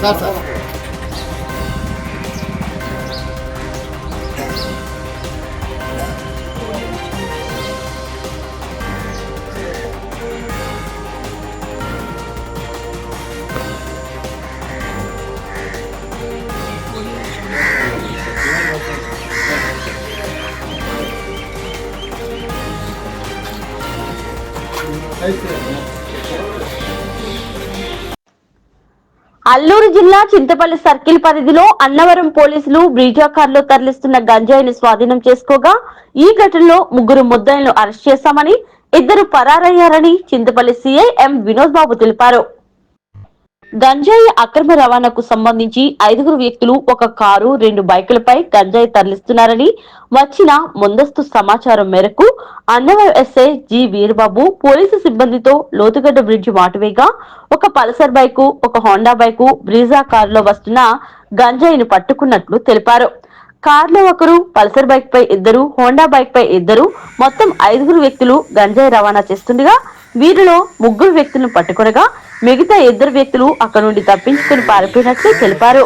살살. 나이스. అల్లూరు జిల్లా చింతపల్లి సర్కిల్ పరిధిలో అన్నవరం పోలీసులు బ్రీజా కార్లో తరలిస్తున్న గంజాయిని స్వాధీనం చేసుకోగా ఈ ఘటనలో ముగ్గురు ముద్దాయిలను అరెస్ట్ చేశామని ఇద్దరు పరారయ్యారని చింతపల్లి సీఐ ఎం వినోద్ బాబు తెలిపారు. గంజాయి అక్రమ రవాణాకు సంబంధించి ఐదుగురు వ్యక్తులు ఒక కారు రెండు బైకులపై గంజాయి తరలిస్తున్నారని వచ్చిన ముందస్తు సమాచారం మేరకు Annavaram SI G Veerababu police సిబ్బందితో లోతుగడ్డ బ్రిడ్జి మాటువేగా ఒక పల్సర్ బైకు ఒక హోండా బైకు బ్రీజా కారులో వస్తున్న గంజాయిని పట్టుకున్నట్లు తెలిపారు. కార్లో ఒకరు పల్సర్ బైక్ పై ఇద్దరు హోండా బైక్ పై ఇద్దరు మొత్తం ఐదుగురు వ్యక్తులు గంజాయి రవాణా చేస్తుండగా వీరిలో ముగ్గురు వ్యక్తులను పట్టుకునగా మిగతా ఇద్దరు వ్యక్తులు అక్కడ నుండి తప్పించుకుని పారిపోయినట్లు తెలిపారు.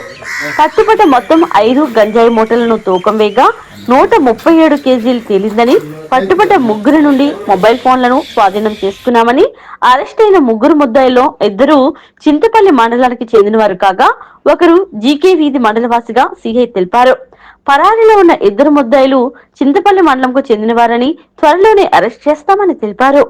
కత్తిపట మొత్తం ఐదు గంజాయి మూటలను తూకం వేగా నూట ముప్పై ఏడు కేజీలు తేలిందని పట్టుబట్ట ముగ్గురు నుండి మొబైల్ ఫోన్లను స్వాధీనం చేసుకున్నామని అరెస్ట్ అయిన ముగ్గురు ముద్దాయిలో ఇద్దరు చింతపల్లి మండలానికి చెందినవారు కాగా ఒకరు జీకే వీధి మండలవాసిగా సిఐ తెలిపారు. పరారీలో ఉన్న ఇద్దరు ముద్దాయిలు చింతపల్లి మండలంకు చెందినవారని త్వరలోనే అరెస్ట్ చేస్తామని తెలిపారు.